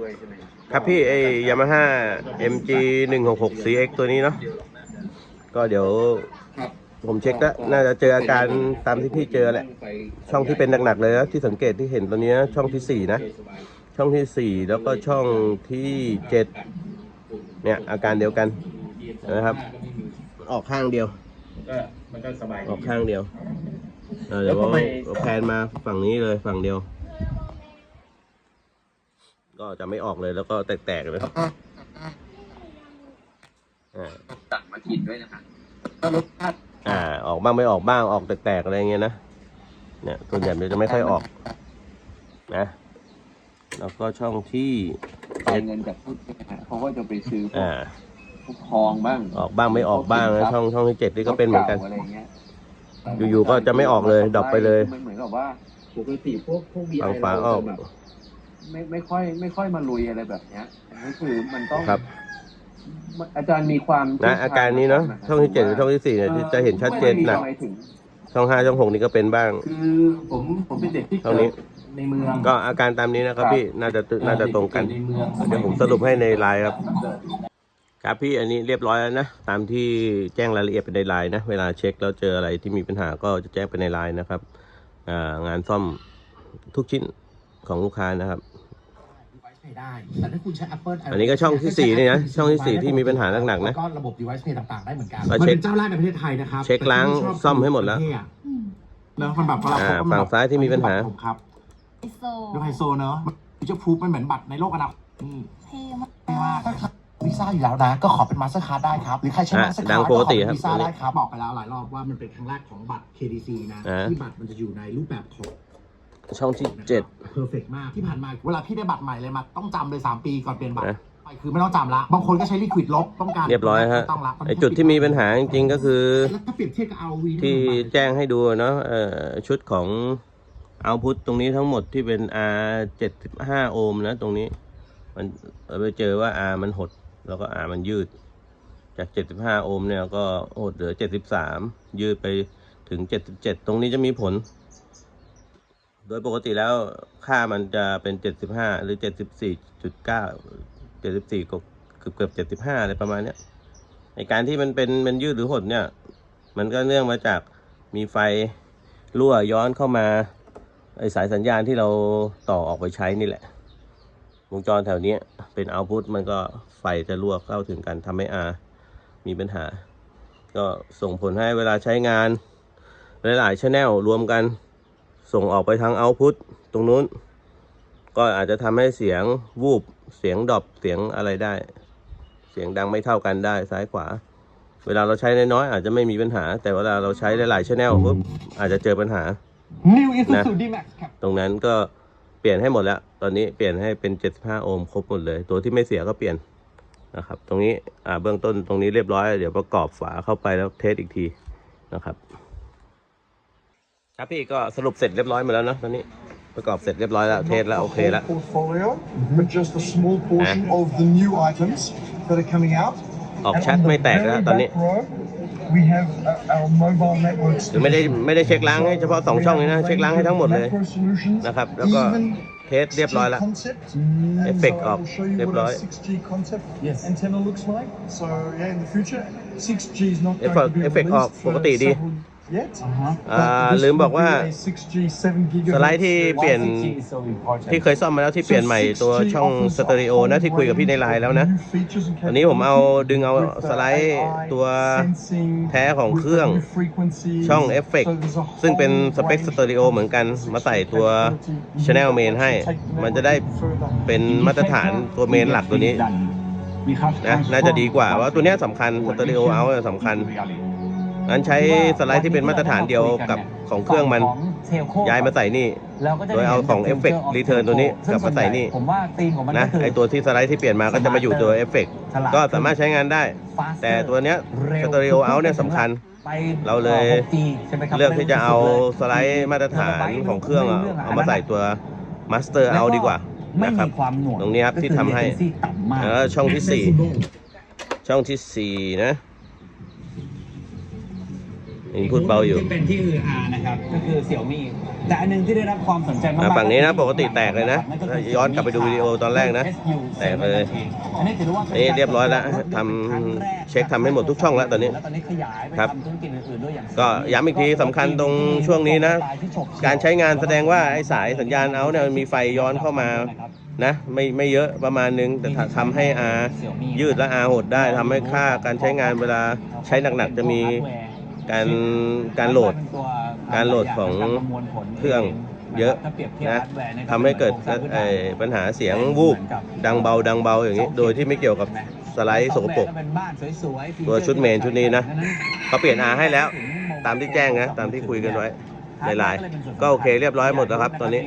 ด้วยใช่ไหมครับพี่ไอ้ยามาฮ่า MG 166 CX ตัวนี้เนาะก็เดี๋ยวครับผมเช็คแล้วน่าจะเจออาการตามที่พี่เจอแหละช่องที่เป็นหนักๆเลยนะที่สังเกตที่เห็นตัวเนี้ยช่องที่สี่นะ ช่องที่สี่แล้วก็ช่องที่เจ็ดเนี่ยอาการเดียวกันนะครับ ออกข้างเดียว ก็มันก็สบายออกข้างเดียวเออเดี๋ยวเราแพนมาฝั่งนี้เลยฝั่งเดียว ก็จะไม่ออกเลยแล้วก็แตกๆเลยอ่าตัดมาถิ่นด้วยนะคะอ่า ออกบ้างไม่ออกบ้างออกแตกๆอะไรเงี้ยนะเนี่ยส่วนใหญ่มันจะไม่ค่อยออก นะแล้วก็ช่องที่จ่ายเงินจากพุทธเขาก็จะไปซื้อพวกอ่าพวกทองบ้างออกบ้างไม่ออกบ้างนะช่องช่องที่เจ็ดนี่ก็เป็นเหมือนกันอะไรเงี้ยอยู่ๆก็จะไม่ออกเลยดรอปไปเลย มันเหมือนกับว่าปกติพวกพวก VI ฝั่งฝาออก เราจะแบบ ไม่ไม่ค่อย ไม่ค่อยมาลุยอะไรแบบเนี้ยก็คือมันต้องครับ อาจารย์มีความนะอาการนี้เนาะช่องที่เจ็ดกับช่องที่สี่เนี่ยที่จะเห็นชัดเจนหนักไม่ได้มีทำไมถึงช่องห้าช่องหกนี่ก็เป็นบ้าง คือผมผมเป็นเด็กที่เท่านี้เกิดในเมืองก็อาการตามนี้นะครับพี่น่าจะน่าจะตรงกันในเมืองเดี๋ยวผมสรุปให้ในไลน์ครับครับพี่อันนี้เรียบร้อยแล้วนะ ตามที่แจ้งรายละเอียดไปในไลน์นะ เวลาเช็คแล้วเจออะไรที่มีปัญหาก็จะแจ้งไปในไลน์นะครับอ่างานซ่อมทุกชิ้นของลูกค้านะครับ device pay ได้แต่ถ้าคุณใช้ Apple อันนี้ก็ช่องที่สี่นี่นะช่องที่สี่ที่มีปัญหาหนักๆนะแล้วก็ระบบ device pay ต่างๆได้เหมือนกันก็มันเช็คเป็นเจ้าแรกในประเทศไทยนะครับเช็คล้างแต่ที่ชบซ่อมให้หมดแล้วประเทศอะเนอะมันแบบเวลาอ่าพบมันฝั่งซ้ายที่มีปัญหา ผมครับไฮโซดูไฮโซเนอะฟิวเจอร์พูฟมันเหมือนบัตรในโลกอนาคตนี่เท่มากไม่มากวีซ่าอยู่แล้วนะ ก็ขอเป็นมาสเตอร์คาร์ดได้ครับ หรือใครใช้อะมาสเตอร์ดัคางร์ดปก็กขอติเป็นครับ วีซ่าได้ครับบอกไปแล้วหลายรอบว่ามันเป็นครั้งแรกของบัตร KDC นะ อ่า ที่บัตรมันจะอยู่ในรูปแบบของ ช่องที่เจ็ด เพอร์เฟกมากที่ผ่านมาเวลาพี่ได้บัตรใหม่เลยมาต้องจำเลย 3 ปีก่อนเปลี่ยนบัตรนะ ไปคือไม่ต้องจำละบางคนก็ใช้ลิควิดลบต้องการเรียบร้อยฮะ ไม่ต้องละไอจุดที่มีปัญหาจริงๆก็คือ แล้วถ้าเปรียบเทียบกับ ROV ที่แจ้งให้ดูเนาะเอ่อชุดของเอาพุทตรงนี้ทั้งหมดที่เป็น R 75 โอห์มนะ ตรงนี้ มันเราไปเจอว่า R มันหด แล้วก็ R มันยืด จาก 75 โอห์มเนี่ยก็หดเหลือ 73 ยืดไปถึง 77 ตรงนี้จะมีผล โดยปกติแล้วค่ามันจะเป็น 75 หรือ 74.9 74กว่าเกือบเกือบ75 อะไรประมาณเนี้ยในการที่มันเป็นมันยืดหรือหดเนี่ย มันก็เนื่องมาจากมีไฟรั่วย้อนเข้ามาไอสายสัญญาณที่เราต่อออกไปใช้นี่แหละ วงจรแถวนี้เป็นเอาพุตมันก็ไฟจะรั่วเข้าถึงกันทำให้อามีปัญหา ก็ส่งผลให้เวลาใช้งานหลายๆชแนลรวมกัน ส่งออกไปทางเอาพุตตรงนู้น ก็อาจจะทำให้เสียงวูบ เสียงดรอปเสียงอะไรได้ เสียงดังไม่เท่ากันได้ซ้ายขวา เวลาเราใช้น้อยๆอาจจะไม่มีปัญหา แต่เวลาเราใช้หลายๆชแนลปุ๊บอาจจะเจอปัญหา New นะ Isuzu D-Max ครับ ตรงนั้นก็เปลี่ยนให้หมดแล้ว ตอนนี้เปลี่ยนให้เป็น 75 โอห์มครบหมดเลย ตัวที่ไม่เสียก็เปลี่ยนนะครับ ตรงนี้อ่าเบื้องต้นตรงนี้เรียบร้อย เดี๋ยวประกอบฝาเข้าไปแล้วเทสอีกทีนะครับ ครับพี่ก็สรุปเสร็จเรียบร้อยหมดแล้วเนอะตอนนี้ประกอบเสร็จเรียบร้อยแล้วเทสแล้วโอเคแล้ว portfolio, but just a small portion of the new items that are coming out. ออก And ชัด on the ไม่แตกแล้ว very ตอนนี้ back row, we have uh, our mobile networks. คือไม่ได้ไม่ได้เช็คล้างให้เฉพาะสองช่องนี้นะเช็คล้างให้ทั้งหมดเลย Macro solutions, นะครับ แล้วก็ even เทสเรียบร้อยแล้ว concept. เอฟเฟกต์ออก I'll show you เรียบ what ร้อย a 6G concept antenna looks like. So yeah, in the future, 6G is not เอฟ going เฟกต์ to be เอฟเฟกต์ออก released ป for กติดี several yet. อ่า But this ลืมบอก will ว่า be a 6G 7 gigahertz สไลด์ที่เปลี่ยนที่เคยซ่อมมาแล้วที่เปลี่ยนใหม่ตัวช่องสเตอริโอนะที่คุยกับพี่ในไลน์แล้วนะอันนี้ผมเอาดึงเอาสไลด์ตัวแท้ของเครื่องช่องเอฟเฟกต์ซึ่งเป็นสเปคสเตอริโอเหมือนกันมาใส่ตัว Channel Main ให้ มันจะได้เป็นมาตรฐานตัวเมนหลักตัวนี้นะน่าจะดีกว่าว่าตัวเนี้ยสำคัญสเตอริโอเอาสำคัญ งั้นใช้สไลด์ที่เป็นมาตรฐานเดียวกับของเครื่องมัน ย้ายมาใส่นี่ โดยเอาของ Effect Return ตัวนี้กลับมาใส่นี่ผมว่าธีมของมันนะก็คือไอตัวที่สไลด์ที่เปลี่ยนมาก็จะมาอยู่ตัวเอฟเฟกต์ฉลาดก็สามารถใช้งานได้ faster แต่ตัวเนี้ยร็สเตอริโอเอาเนี่ยสำคัญไปเราเลย 6G ใช่ไหมครับเลือกที่จะเอาสไลด์มาตรฐานของเครื่องอะเอามาใส่ตัวมาสเตอร์เอาดีกว่าไม่นะครับมีความหน่วงตรงนี้ครับที่ทำให้ก็คือ latency ต่ำมากแล้วก็ช่องที่สี่ช่องที่สี่นะ ยังพูดเบาอยู่ ที่เป็นที่อืออานะครับก็คือเสี่ยวมี่แต่อันหนึงที่ได้รับความสนใจมากอะๆฝั่งนี้นะปกติแตกเลยนะก็คือย้อนกลับไปดูวิดีโอตอนแรกนะ SU แตกเลยอันนี้ถือว่าเป็นนี่เรียบร้อยแล้วทำเช็คทำให้หมดทุกช่องแล้วตอนนี้ แล้วตอนนี้ขยายไปครับ ทำธุรกิจอื่นๆด้วยอย่าง ก็ย้ำอีกทีสำคัญตรงช่วงนี้นะ การใช้งานแสดงว่าไอ้สายสัญญาณเอาเนี่ยมันมีไฟย้อนเข้ามานะไม่ไม่เยอะประมาณนึง แต่ถ้าทำให้อายืดและอาหดได้ทำให้ค่าการใช้งานเวลาใช้หนักๆจะมี การการโหลดการโหลดของเครื่องเยอะนะทำให้เกิดปัญหาเสียงวูบดังเบาดังเบาอย่างนี้ โดยที่ไม่เกี่ยวกับสไลด์สกปรกตัวชุดเมนชุดนี้นะเขาเปลี่ยนอาให้แล้ว ตามที่แจ้งนะตามที่คุยกันไว้หลายๆก็โอเคเรียบร้อยหมดแล้วครับ ตอนนี้